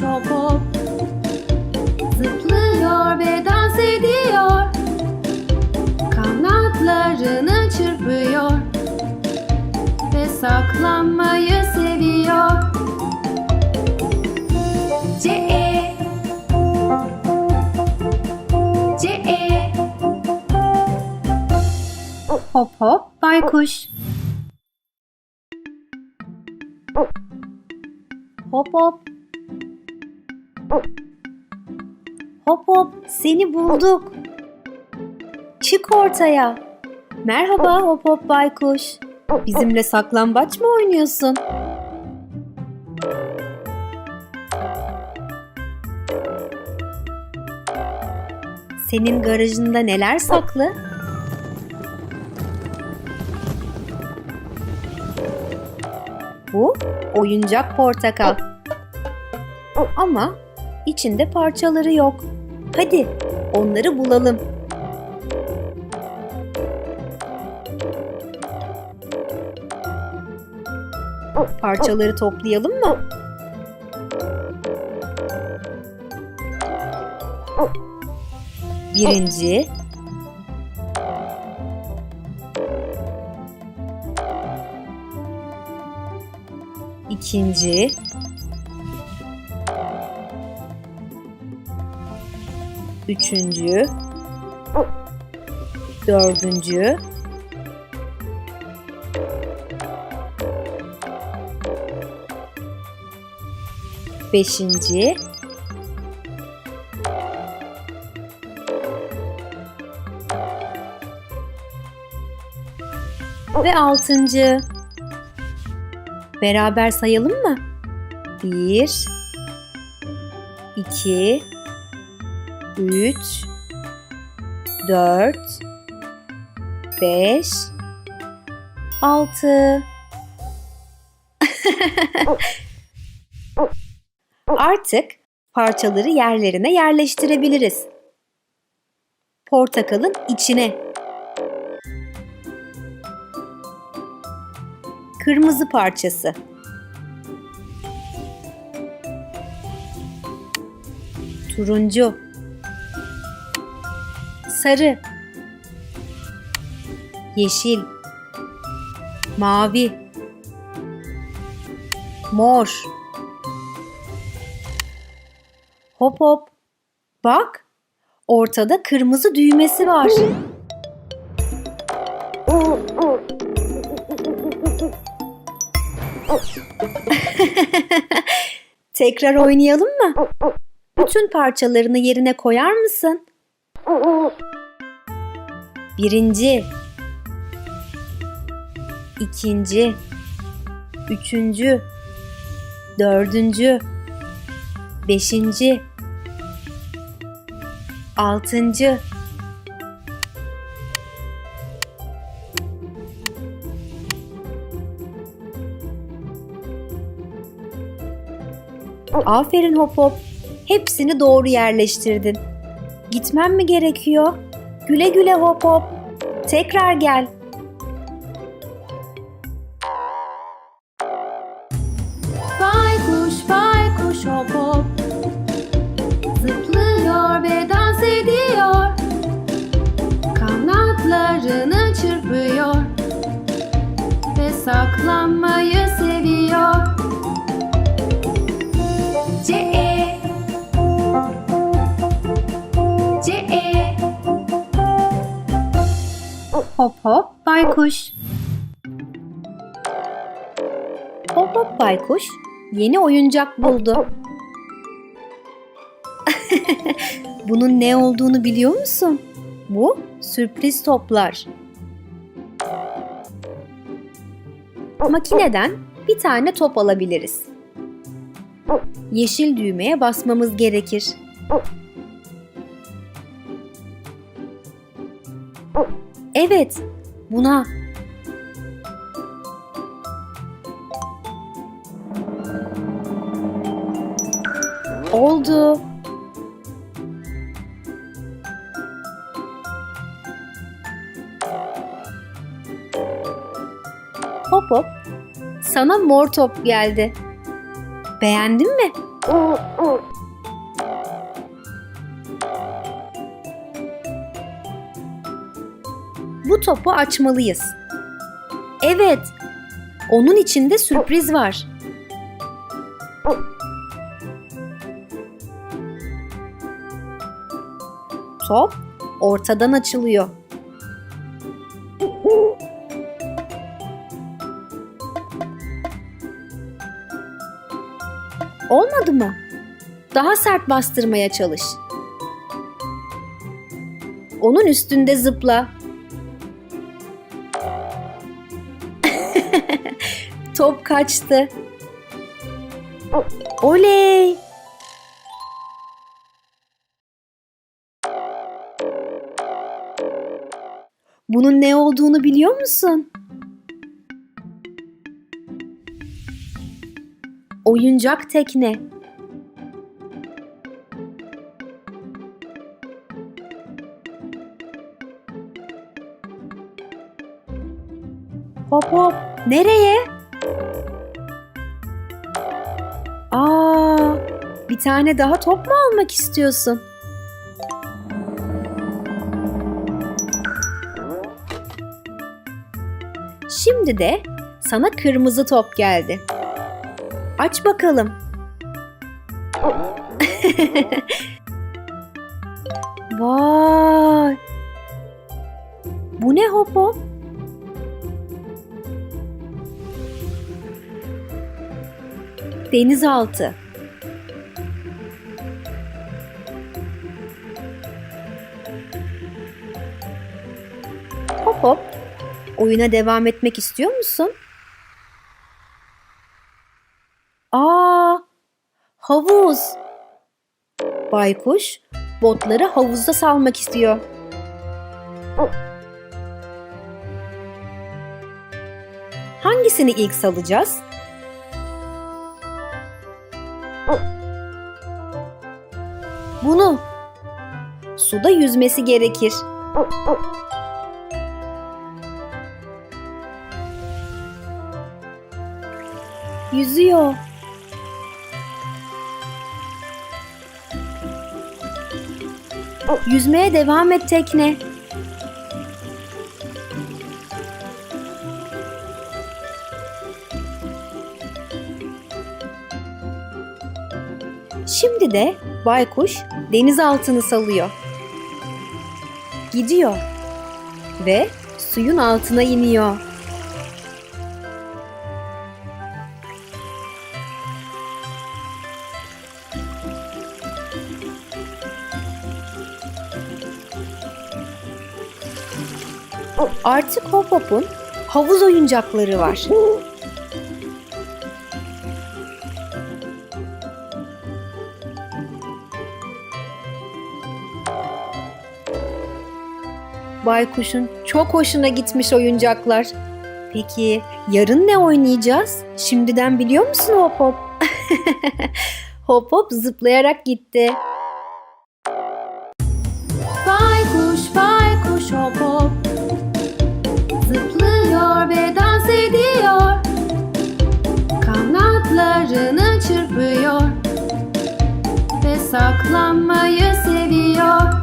kuş hop Zıplıyor ve dans ediyor. Kanatlarını çırpıyor. Ve saklanmayı seviyor. C E. C E. Hop hop baykuş. Hop hop Hop hop seni bulduk. Çık ortaya. Merhaba hop hop baykuş. Bizimle saklambaç mı oynuyorsun? Senin garajında neler saklı? Bu oyuncak portakal. Ama içinde parçaları yok. Hadi onları bulalım. Parçaları toplayalım mı? Birinci ikinci üçüncü, dördüncü, beşinci, ve altıncı. Beraber sayalım mı? Bir, iki, 3 4 5 6 Artık parçaları yerlerine yerleştirebiliriz. Portakalın içine. Kırmızı parçası. Turuncu sarı, yeşil, mavi, mor. Hop hop. Bak, ortada kırmızı düğmesi var. Tekrar oynayalım mı? Bütün parçalarını yerine koyar mısın? Birinci, ikinci, üçüncü, dördüncü, beşinci, altıncı, Aferin hop hop. Hepsini doğru yerleştirdin. Gitmem mi gerekiyor? Güle güle hop hop. Tekrar gel. Hop hop baykuş. Hop hop baykuş yeni oyuncak buldu. Bunun ne olduğunu biliyor musun? Bu sürpriz toplar. Makineden bir tane top alabiliriz. Yeşil düğmeye basmamız gerekir. Evet, buna. Oldu. Hop hop. Sana mor top geldi. Beğendin mi? Topu açmalıyız. Evet. Onun içinde sürpriz var. Top ortadan açılıyor. Olmadı mı? Daha sert bastırmaya çalış. Onun üstünde zıpla. Top kaçtı. Oley! Bunun ne olduğunu biliyor musun? Oyuncak tekne. Hop hop. Nereye? Aa, bir tane daha top mu almak istiyorsun? Şimdi de sana kırmızı top geldi. Aç bakalım. Vay! Bu ne hop hop? Denizaltı. Hop hop. Oyuna devam etmek istiyor musun? Aa! Havuz. Baykuş botları havuzda salmak istiyor. Hangisini ilk salacağız? Bunu. Suda yüzmesi gerekir. Yüzüyor. Yüzmeye devam et tekne. Şimdi de baykuş denizaltını salıyor. Gidiyor ve suyun altına iniyor. Artık Hop Hop'un havuz oyuncakları var. Baykuş'un çok hoşuna gitmiş oyuncaklar. Peki yarın ne oynayacağız? Şimdiden biliyor musun Hop Hop? hop Hop zıplayarak gitti. Baykuş, baykuş hop hop Zıplıyor ve dans ediyor Kanatlarını çırpıyor Ve saklanmayı seviyor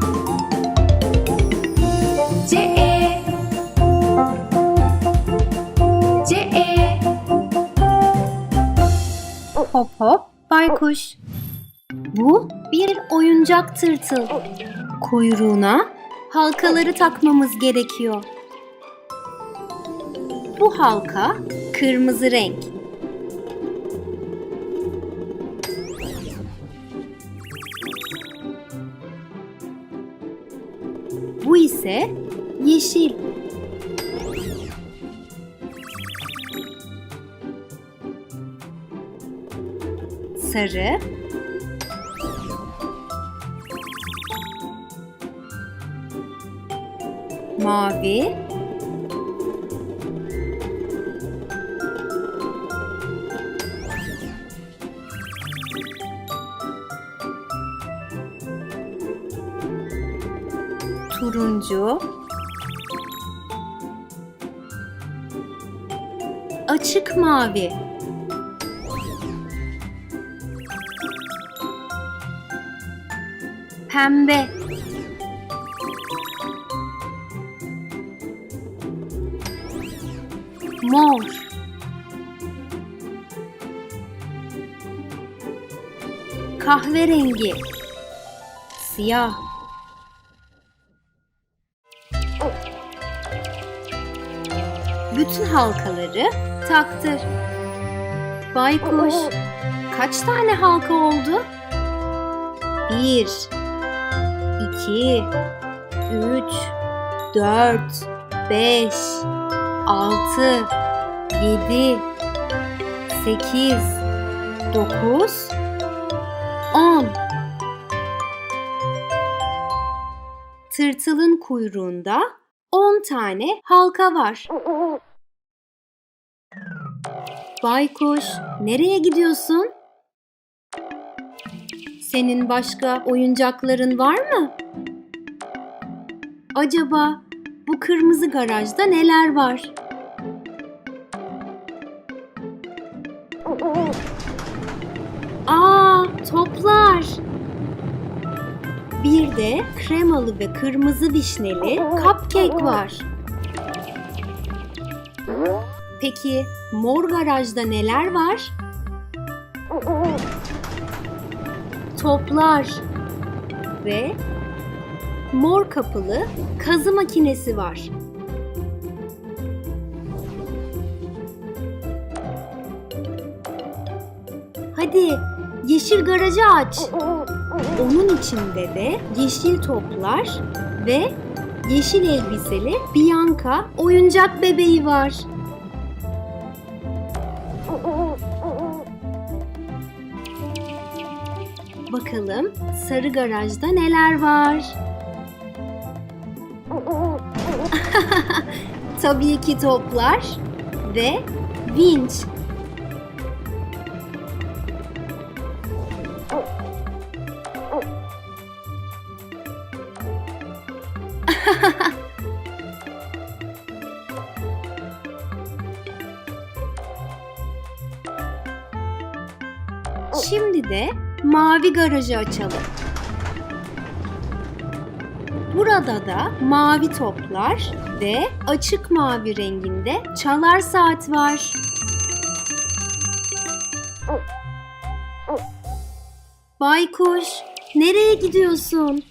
Hop hop baykuş Bu bir oyuncak tırtıl Kuyruğuna halkaları takmamız gerekiyor. Bu halka kırmızı renk. Bu ise yeşil. Sarı. Mavi. turuncu, açık mavi, Pembe. Mor. Kahverengi. Siyah. Bütün halkaları taktır. Baykuş, kaç tane halka oldu? Bir, iki, üç, dört, beş, altı, yedi, sekiz, dokuz, on. Tırtılın kuyruğunda on tane halka var. Baykuş, nereye gidiyorsun? Senin başka oyuncakların var mı? Acaba bu kırmızı garajda neler var? Aa, toplar. Bir de kremalı ve kırmızı vişneli cupcake var. Peki mor garajda neler var? Toplar ve mor kapılı kazı makinesi var. Hadi yeşil garajı aç. Onun içinde de yeşil toplar ve yeşil elbiseli Bianca oyuncak bebeği var. Bakalım sarı garajda neler var? Tabii ki toplar ve vinç. Şimdi de mavi garajı açalım. Burada da mavi toplar ve açık mavi renginde çalar saat var. Baykuş, nereye gidiyorsun?